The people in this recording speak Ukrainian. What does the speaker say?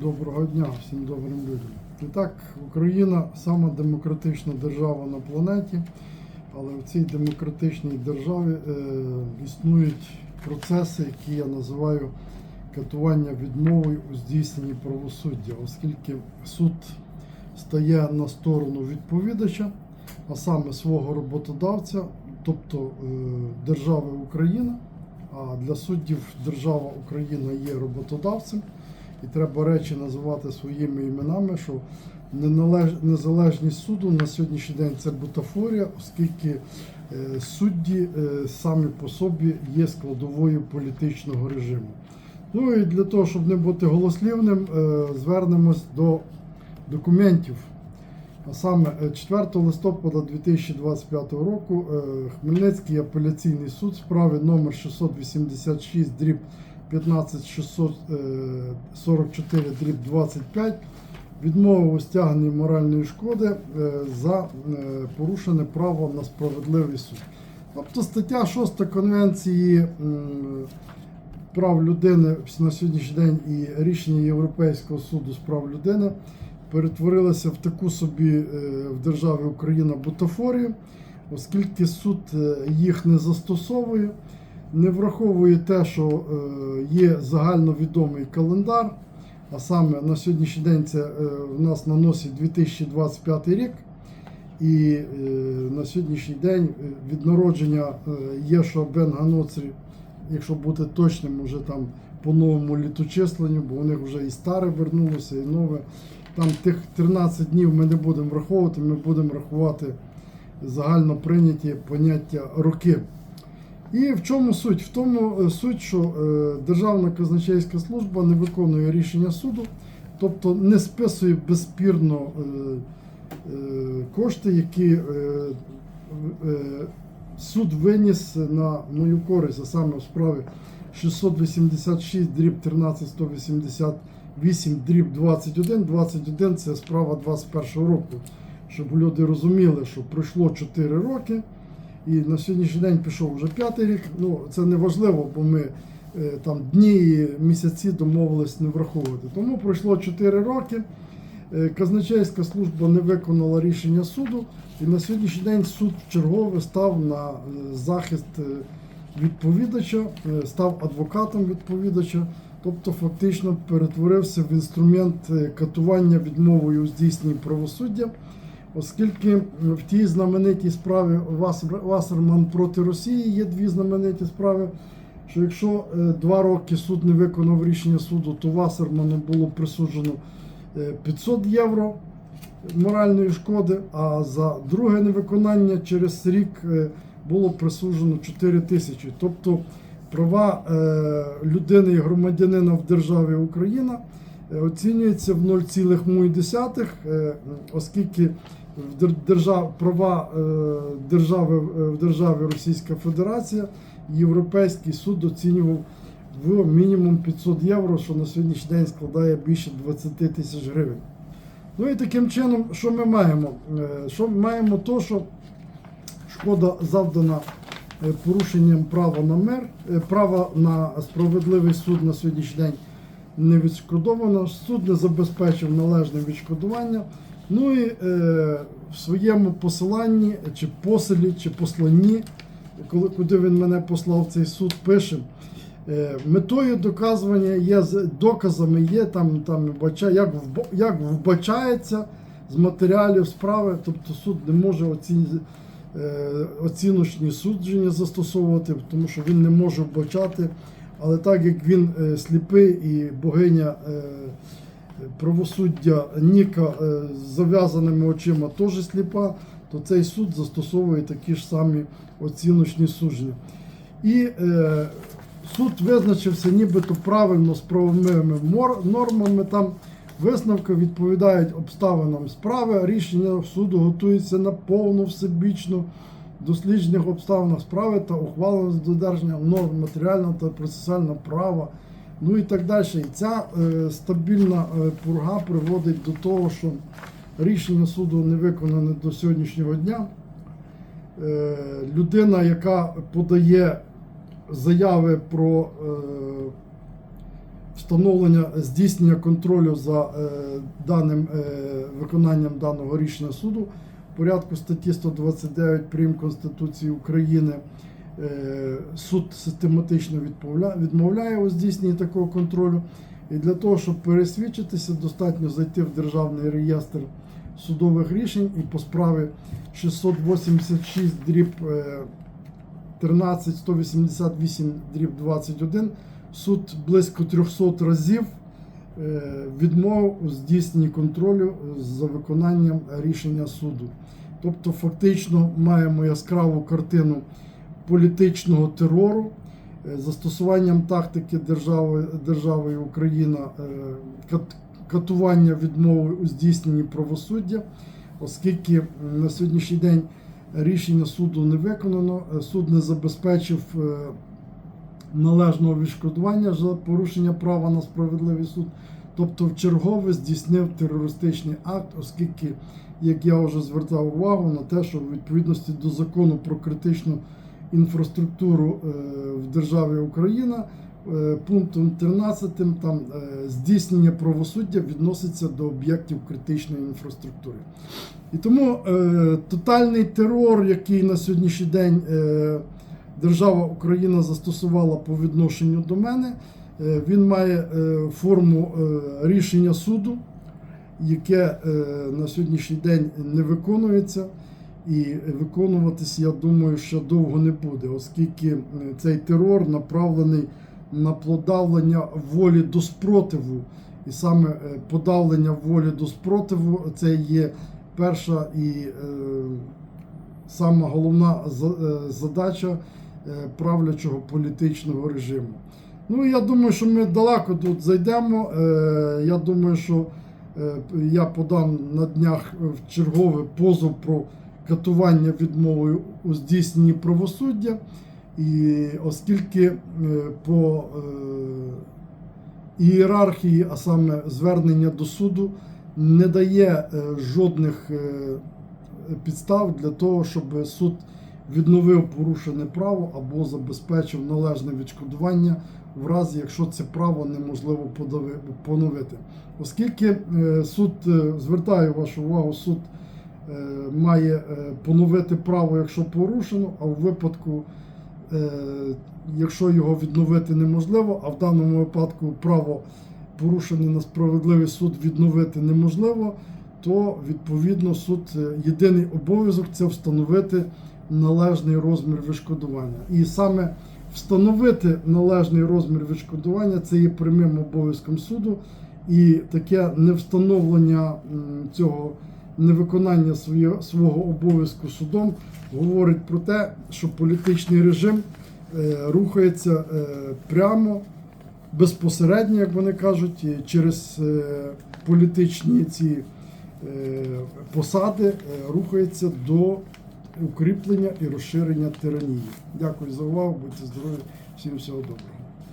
Доброго дня всім добрим людям. І так, Україна сама демократична держава на планеті, але в цій демократичній державі е, існують процеси, які я називаю катування відмовою у здійсненні правосуддя, оскільки суд стає на сторону відповідача, а саме свого роботодавця, тобто е, держави Україна. А для суддів держава Україна є роботодавцем. І треба речі називати своїми іменами, що незалежність суду на сьогоднішній день це бутафорія, оскільки е, судді е, самі по собі є складовою політичного режиму. Ну і для того, щоб не бути голослівним, е, звернемось до документів. А саме е, 4 листопада 2025 року Хмельницький апеляційний суд в справі номер 686 дріб 15644 дріб 25 відмовив у стягненні моральної шкоди е, за е, порушене право на справедливий суд. Тобто стаття 6 Конвенції прав людини на сьогоднішній день і рішення Європейського суду з прав людини перетворилися в таку собі е, в державі Україна бутафорію, оскільки суд е, їх не застосовує, не враховує те, що е, є загальновідомий календар, а саме на сьогоднішній день це е, в нас на носі 2025 рік. І е, на сьогоднішній день від народження Єшуа Бен Ганоцрі, якщо бути точним, вже там по новому літочисленню, бо у них вже і старе вернулося, і нове. Там тих 13 днів ми не будемо враховувати, ми будемо рахувати загально прийняті поняття роки. І в чому суть? В тому е, суть, що е, Державна казначейська служба не виконує рішення суду, тобто не списує безспірно е, кошти, які суд виніс на мою користь, а саме в справі 686 дріб 13 188 дріб 21. 21 це справа 21 року. Щоб люди розуміли, що пройшло 4 роки. І на сьогоднішній день пішов вже п'ятий рік. Ну це не важливо, бо ми е, там дні і місяці домовились не враховувати. Тому пройшло 4 роки. Е, Казначейська служба не виконала рішення суду, і на сьогоднішній день суд вчергове став на е, захист відповідача, став адвокатом відповідача, тобто фактично перетворився в інструмент катування відмовою у здійсненні правосуддя. Оскільки в тій знаменитій справі Вас- Вассерман проти Росії є дві знамениті справи, що якщо е, два роки суд не виконав рішення суду, то Вассерману було присуджено е, 500 євро моральної шкоди, а за друге невиконання через рік е, було присуджено 4 тисячі. Тобто права е, людини і громадянина в державі Україна е, оцінюється в 0,1, е, оскільки держав, права е, держави е, в державі Російська Федерація Європейський суд оцінював в мінімум 500 євро, що на сьогоднішній день складає більше 20 тисяч гривень. Ну і таким чином, що ми маємо? Е, Що ми маємо то, що шкода завдана порушенням права на мир, права на справедливий суд на сьогоднішній день не відшкодовано, суд не забезпечив належне відшкодування. Ну і е, в своєму посиланні, чи поселі, чи посланні, коли, куди він мене послав цей суд, пише. Е, Метою доказування є доказами є там, там як, як вбачається з матеріалів справи, тобто суд не може оці, е, оціночні судження застосовувати, тому що він не може вбачати. Але так як він е, сліпий і богиня е, правосуддя Ніка е, з зав'язаними очима теж сліпа, то цей суд застосовує такі ж самі оціночні судження. І е, суд визначився нібито правильно з правовими нормами. Там висновки відповідають обставинам справи. Рішення суду готується на повну всебічну досліджених обставинах справи та ухвалено з додержанням норм матеріального та процесуального права. Ну і так далі. І ця е, стабільна е, пурга приводить до того, що рішення суду не виконане до сьогоднішнього дня. Е, людина, яка подає заяви про встановлення здійснення контролю за даним виконанням даного рішення суду в порядку статті 129 прим. Конституції України. Е, Суд систематично відмовляє, у здійсненні такого контролю. І для того, щоб пересвідчитися, достатньо зайти в Державний реєстр судових рішень і по справі 686 дріб е, 13 188 дріб 21 суд близько 300 разів е, відмовив у здійсненні контролю за виконанням рішення суду. Тобто, фактично маємо яскраву картину політичного терору, е, застосуванням тактики держави, держави Україна, е, катування відмови у здійсненні правосуддя, оскільки на сьогоднішній день рішення суду не виконано, е, суд не забезпечив належного відшкодування за порушення права на справедливий суд, тобто вчергове здійснив терористичний акт, оскільки, як я вже звертав увагу на те, що в відповідності до закону про критичну інфраструктуру е, в державі Україна. е, Пунктом 13 там е, здійснення правосуддя відноситься до об'єктів критичної інфраструктури. І тому е, тотальний терор, який на сьогоднішній день е, держава Україна застосувала по відношенню до мене, е, він має е, форму е, рішення суду, яке е, на сьогоднішній день не виконується. І виконуватись, я думаю, що довго не буде, оскільки е, цей терор направлений на подавлення волі до спротиву. І саме е, подавлення волі до спротиву це є перша і е, сама головна е, задача правлячого політичного режиму. Ну, я думаю, що ми далеко тут зайдемо. Е, Я думаю, що е, я подам на днях в черговий позов про катування відмовою у здійсненні правосуддя. І оскільки е, по е, ієрархії, а саме звернення до суду, не дає е, жодних підстав для того, щоб суд відновив порушене право або забезпечив належне відшкодування в разі, якщо це право неможливо поновити. Оскільки суд звертаю вашу увагу, суд має е, поновити право, якщо порушено, а у випадку, е, якщо його відновити неможливо, а в даному випадку право порушене на справедливий суд відновити неможливо, то відповідно суд е, єдиний обов'язок це встановити належний розмір відшкодування. І саме встановити належний розмір відшкодування це є прямим обов'язком суду, і таке невстановлення цього невиконання своє, свого обов'язку судом говорить про те, що політичний режим е, рухається е, прямо безпосередньо, як вони кажуть, через е, політичні ці посади рухається до укріплення і розширення тиранії. Дякую за увагу, будьте здорові, всім всього доброго.